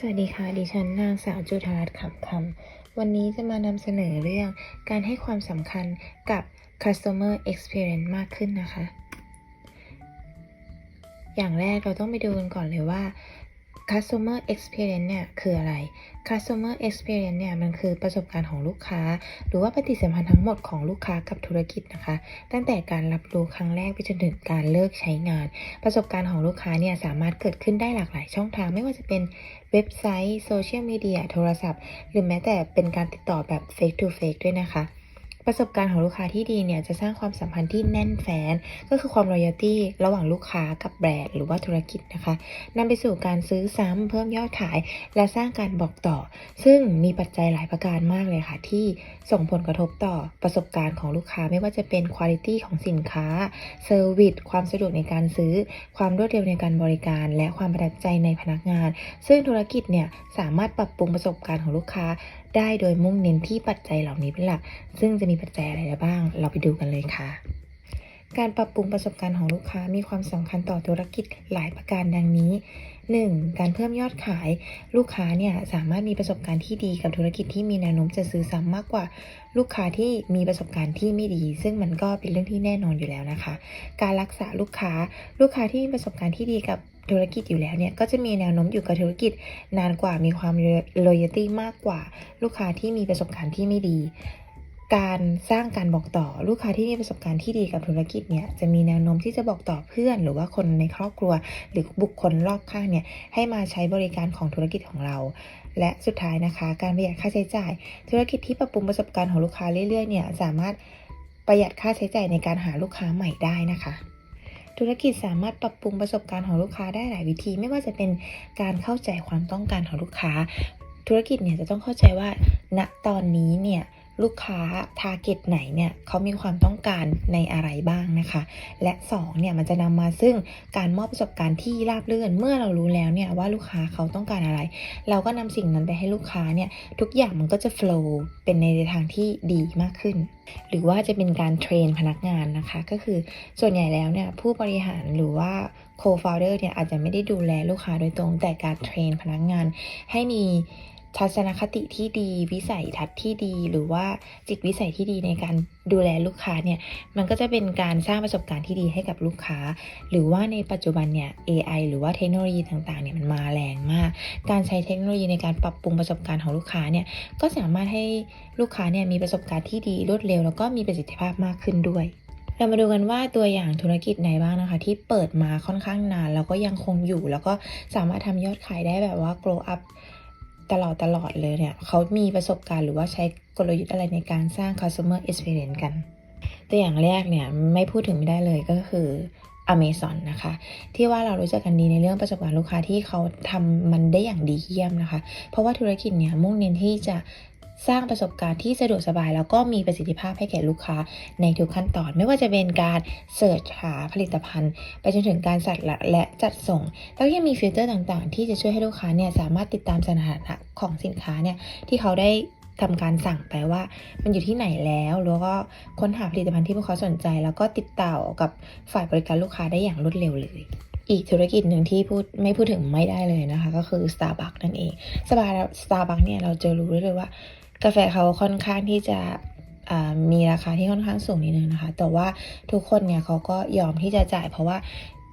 สวัสดีค่ะ ดิฉันนางสาวจุธารัตน์ขับคำวันนี้จะมานำเสนอเรื่องการให้ความสำคัญกับ customer experience มากขึ้นนะคะ อย่างแรกเราต้องไปดูกันก่อนเลยว่า customer experience เนี่ยคืออะไร customer experience เนี่ยมันคือประสบการณ์ของลูกค้า หรือว่าปฏิสัมพันธ์ทั้งหมดของลูกค้ากับธุรกิจนะคะ ตั้งแต่การรับรู้ครั้งแรกไปจนถึงการเลิกใช้งาน ประสบการณ์ของลูกค้าเนี่ยสามารถเกิดขึ้นได้หลากหลายช่องทาง ไม่ว่าจะเป็นเว็บไซต์โซเชียลมีเดียโทรศัพท์ หรือแม้แต่เป็นการติดต่อแบบ face to face ด้วยนะคะ ประสบการณ์ของลูกค้าที่ดีเนี่ยจะสร้างความสัมพันธ์ที่แน่นแฟ้นก็คือความ loyalty ระหว่างลูกค้ากับแบรนด์หรือว่าธุรกิจนะคะนำไปสู่การซื้อซ้ำเพิ่มยอดขาย และสร้างการบอกต่อ ซึ่งมีปัจจัยหลายประการมากเลยค่ะ ที่ส่งผลกระทบต่อประสบการณ์ของลูกค้าไม่ว่าจะเป็นคุณภาพของสินค้าเซอร์วิสความสะดวกในการซื้อ ความรวดเร็วในการบริการ และความประทับใจในพนักงาน ซึ่งธุรกิจเนี่ยสามารถปรับปรุงประสบการณ์ของลูกค้า ได้โดยมุ่งเน้นที่ปัจจัยเหล่านี้เป็นหลัก ซึ่งจะมีปัจจัยอะไรบ้าง เราไปดูกันเลยค่ะ การปรับปรุงประสบการณ์ของลูกค้ามีความสำคัญต่อธุรกิจหลายประการดังนี้ 1. การเพิ่มยอดขาย ลูกค้าเนี่ยสามารถมีประสบการณ์ที่ดีกับธุรกิจที่มีแนวโน้มจะซื้อซ้ำมากกว่า ลูกค้าที่มีประสบการณ์ที่ไม่ดี ซึ่งมันก็เป็นเรื่องที่แน่นอนอยู่แล้วนะคะ การรักษาลูกค้า ลูกค้าที่มีประสบการณ์ที่ดีกับ ธุรกิจอยู่แล้วเนี่ยก็จะมีแนวโน้มอยู่กับธุรกิจนานกว่ามีความ loyalty มากกว่า ลูกค้าที่มีประสบการณ์ที่ไม่ดี การสร้างการบอกต่อลูกค้าที่มีประสบการณ์ที่ดีกับธุรกิจเนี่ยจะมีแนวโน้มที่จะบอกต่อเพื่อน หรือว่าคนในครอบครัว หรือบุคคลรอบข้างเนี่ยให้มาใช้บริการของธุรกิจของเรา และสุดท้ายนะคะ การประหยัดค่าใช้จ่าย ธุรกิจที่ปรับปรุงประสบการณ์ของลูกค้าเรื่อยๆเนี่ยสามารถประหยัดค่าใช้จ่ายในการหาลูกค้าใหม่ได้นะคะ ธุรกิจสามารถปรับปรุงประสบการณ์ของลูกค้าได้หลายวิธี ไม่ว่าจะเป็นการเข้าใจความต้องการของลูกค้า ธุรกิจเนี่ยจะต้องเข้าใจว่าณตอนนี้เนี่ย ลูกค้าทาร์เก็ตไหนเนี่ยเขามีความต้องการในอะไรบ้างนะคะ และ2เนี่ยมันจะนำมาซึ่งการมอบประสบการณ์ที่ราบรื่น เมื่อเรารู้แล้วเนี่ยว่าลูกค้าเขาต้องการอะไร เราก็นำสิ่งนั้นไปให้ลูกค้าเนี่ยทุกอย่างมันก็จะโฟล์เป็นในทางที่ดีมากขึ้น หรือว่าจะเป็นการเทรนพนักงานนะคะ ก็คือส่วนใหญ่แล้วเนี่ยผู้บริหารหรือว่า co-founder เนี่ยอาจจะไม่ได้ดูแลลูกค้าโดยตรงแต่การเทรนพนักงานให้มี ทัศนคติที่ดี วิสัยทัศน์ที่ดี หรือว่าจิตวิสัยที่ดีในการดูแลลูกค้าเนี่ย มันก็จะเป็นการสร้างประสบการณ์ที่ดีให้กับลูกค้า หรือว่าในปัจจุบันเนี่ย AI หรือว่าเทคโนโลยีต่างๆเนี่ยมันมาแรงมาก การใช้เทคโนโลยีในการปรับปรุงประสบการณ์ของลูกค้าเนี่ย ก็สามารถให้ลูกค้าเนี่ยมีประสบการณ์ที่ดีรวดเร็ว แล้วก็มีประสิทธิภาพมากขึ้นด้วยเรามาดูกันว่าตัวอย่างธุรกิจไหนบ้างนะคะ ที่เปิดมาค่อนข้างนาน แล้วก็ยังคงอยู่ แล้วก็สามารถทำยอดขายได้แบบว่า grow up ตลอดตลอดเลยเนี่ยเขามีประสบการณ์หรือว่าใช้กลยุทธ์อะไรในการสร้าง customer experience กัน ตัวอย่างแรกเนี่ยไม่พูดถึงไม่ได้เลยก็คือ Amazon นะคะ ที่ว่าเรารู้จักกันดีในเรื่องประสบการณ์ลูกค้าที่เขาทำมันได้อย่างดีเยี่ยมนะคะ เพราะว่าธุรกิจเนี่ยมุ่งเน้นที่จะ สร้างประสบการณ์ที่สะดวกสบาย แล้วก็มีประสิทธิภาพให้แก่ลูกค้าในทุกขั้นตอน ไม่ว่าจะเป็นการเสิร์ชหาผลิตภัณฑ์ ไปจนถึงการจัดและจัดส่งแล้วยังมีฟิลเตอร์ต่างๆ ที่จะช่วยให้ลูกค้าเนี่ยสามารถติดตามสถานะของสินค้าเนี่ยที่เขาได้ทำการสั่งไปว่ามันอยู่ที่ไหนแล้ว แล้วก็ค้นหาผลิตภัณฑ์ที่พวกเขาสนใจ แล้วก็ติดต่อกับฝ่ายบริการลูกค้าได้อย่างรวดเร็วเลย อีกธุรกิจหนึ่งที่พูดไม่พูดถึงไม่ได้เลยนะคะ ก็คือ Starbucks นั่นเองสบาย Starbucks เนี่ยเราจะรู้ได้เลยว่า กาแฟเขาค่อนข้างที่จะมีราคาที่ค่อนข้างสูงนิดนึงนะคะ แต่ว่าทุกคนเนี่ยเขาก็ยอมที่จะจ่ายเพราะว่า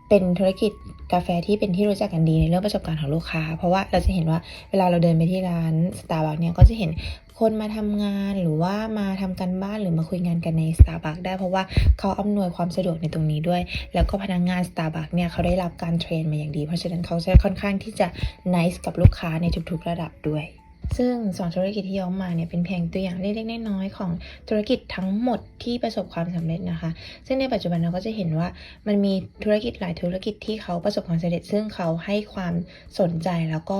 เป็นธุรกิจกาแฟที่เป็นที่รู้จักกันดีในเรื่องประสบการณ์ของลูกค้า เพราะว่าเราจะเห็นว่าเวลาเราเดินไปที่ร้าน Starbucks เนี่ยก็จะเห็นคนมาทำงานหรือว่ามาทำกันบ้านหรือมาคุยงานกันใน Starbucks ได้เพราะว่าเขาอำนวยความสะดวกในตรงนี้ด้วย แล้วก็พนักงงาน Starbucks เนี่ยเขาได้รับการเทรนมาอย่างดี เพราะฉะนั้นเขาจะค่อนข้างที่จะ nice กับลูกค้าในทุกๆระดับด้วย ซึ่งสองธุรกิจที่ยกมาเนี่ยเป็นเพียงตัวอย่างเล็กๆน้อยๆของธุรกิจทั้งหมดที่ประสบความสำเร็จนะคะ ซึ่งในปัจจุบันเราก็จะเห็นว่ามันมีธุรกิจหลายธุรกิจที่เขาประสบความสำเร็จ ซึ่งเขาให้ความสนใจแล้วก็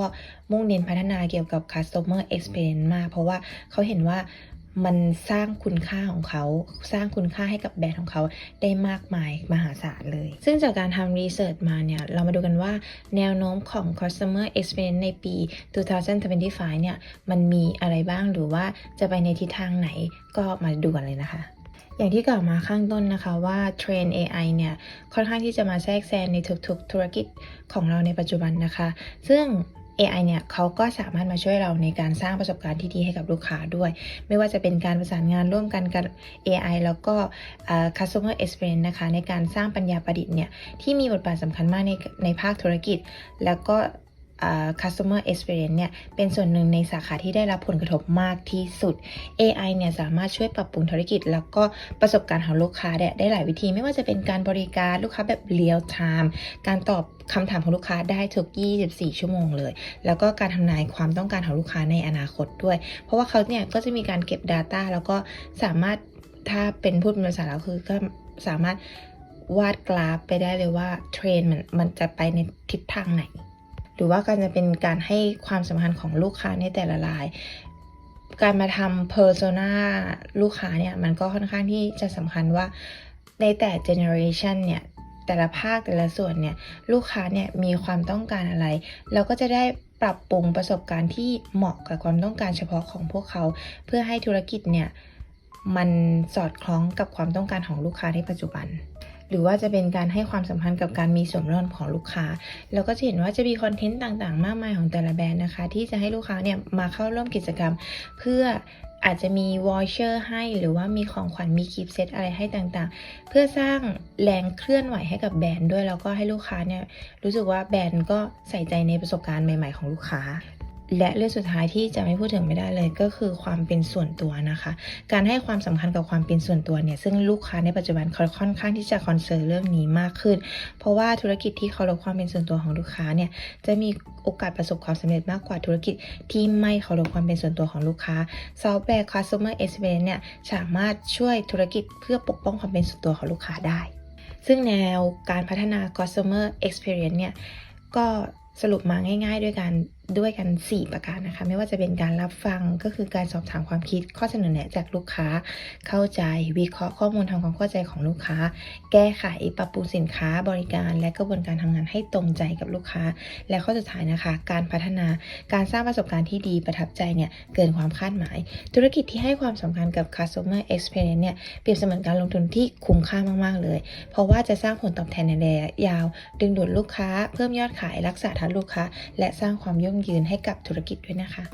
มุ่งเน้นพัฒนาเกี่ยวกับ customer experience มาก เพราะว่าเขาเห็นว่า มันสร้างคุณค่าของเขาสร้างคุณค่าให้กับแบรนด์ของเขาได้มากมายมหาศาลเลย ซึ่งจากการทำรีเสิร์ชมาเนี่ย เรามาดูกันว่าแนวโน้มของ customer experience ในปี 2025 เนี่ย มันมีอะไรบ้างหรือว่าจะไปในทิศทางไหนก็มาดูกันเลยนะคะอย่างที่กล่าวมาข้างต้นนะคะว่าเทรน AI เนี่ย ค่อนข้างที่จะมาแทรกแซงในทุกๆ ธุรกิจของเราในปัจจุบันนะคะ ซึ่ง AI เนี่ยเขาก็สามารถมาช่วยเราในการสร้างประสบการณ์ที่ดีให้กับลูกค้าด้วย ไม่ว่าจะเป็นการประสานงานร่วมกันกับ AI แล้วก็ customer experience นะคะ ในการสร้างปัญญาประดิษฐ์เนี่ยที่มีบทบาทสำคัญมากในในภาคธุรกิจ แล้วก็ customer experience เนี่ยเป็นส่วนหนึ่งในสาขาที่ได้รับผลกระทบมากที่สุด AI เนี่ยสามารถช่วยปรับปรุงธุรกิจ แล้วก็ประสบการณ์ของลูกค้าได้หลายวิธี ไม่ว่าจะเป็นการบริการลูกค้าแบบ real time การตอบคำถามของลูกค้าได้ทุก 24 ชั่วโมงเลย แล้วก็การทำนายความต้องการของลูกค้าในอนาคตด้วย เพราะว่าเขาเนี่ยก็จะมีการเก็บ Data แล้วก็สามารถถ้าเป็นพูดเป็นภาษาแล้วคือก็สามารถวาดกราฟไปได้เลยว่าเทรนมันมันจะไปในทิศทางไหน หรือว่าการจะเป็นการให้ความสำคัญของลูกค้าในแต่ละราย การมาทำเพอร์โซนาลูกค้าเนี่ยมันก็ค่อนข้างที่จะสำคัญว่าในแต่เจเนอเรชันเนี่ยแต่ละภาคแต่ละส่วนเนี่ยลูกค้าเนี่ยมีความต้องการอะไร เราก็จะได้ปรับปรุงประสบการณ์ที่เหมาะกับความต้องการเฉพาะของพวกเขา เพื่อให้ธุรกิจเนี่ยมันสอดคล้องกับความต้องการของลูกค้าในปัจจุบัน หรือว่าจะเป็นการให้ความสำคัญกับการมีส่วนร่วมของลูกค้าเราก็จะเห็นว่าจะมีคอนเทนต์ต่างๆ มากมายของแต่ละแบรนด์นะคะ ที่จะให้ลูกค้าเนี่ยมาเข้าร่วมกิจกรรม เพื่ออาจจะมีวอเชอร์ให้หรือว่ามีของขวัญมีกิฟต์เซตอะไรให้ต่างๆ เพื่อสร้างแรงเคลื่อนไหวให้กับแบรนด์ด้วย แล้วก็ให้ลูกค้าเนี่ยรู้สึกว่าแบรนด์ก็ใส่ใจในประสบการณ์ใหม่ ๆ ของลูกค้า และเรื่องสุดท้ายที่จะไม่พูดถึงไม่ได้เลยก็คือความเป็นส่วนตัวนะคะ การให้ความสำคัญกับความเป็นส่วนตัวเนี่ยซึ่งลูกค้าในปัจจุบันเขาค่อนข้างที่จะคอนเซิร์นเรื่องนี้มากขึ้น เพราะว่าธุรกิจที่เคารพความเป็นส่วนตัวของลูกค้าเนี่ยจะมีโอกาสประสบความสำเร็จมากกว่าธุรกิจที่ไม่เคารพความเป็นส่วนตัวของลูกค้าซอฟต์แวร์ customer experience เนี่ยสามารถช่วยธุรกิจเพื่อปกป้องความเป็นส่วนตัวของลูกค้าได้ ซึ่งแนวการพัฒนา customer experience เนี่ยก็สรุปมาง่าย ๆ ด้วยกันด้วยกัน 4 ประการนะคะ ไม่ว่าจะเป็นการรับฟังก็คือการสอบถามความคิดข้อเสนอแนะจากลูกค้าเข้าใจ วิเคราะห์ข้อมูลทำความเข้าใจของลูกค้า แก้ไขปรับปรุงสินค้าบริการ และกระบวนการทำงานให้ตรงใจกับลูกค้า และข้อสุดท้ายนะคะ การพัฒนาการสร้างประสบการณ์ที่ดีประทับใจเนี่ยเกินความคาดหมาย ธุรกิจที่ให้ความสำคัญกับ customer experience เนี่ยเปรียบเสมือนการลงทุนที่คุ้มค่ามากๆเลย เพราะว่าจะสร้างผลตอบแทนในระยะยาว ดึงดูดลูกค้า เพิ่มยอดขายรักษาฐานลูกค้า และสร้างความยั่งยืนให้กับธุรกิจด้วยนะคะ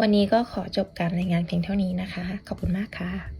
วันนี้ก็ขอจบการรายงานเพียงเท่านี้นะคะ ขอบคุณมากค่ะ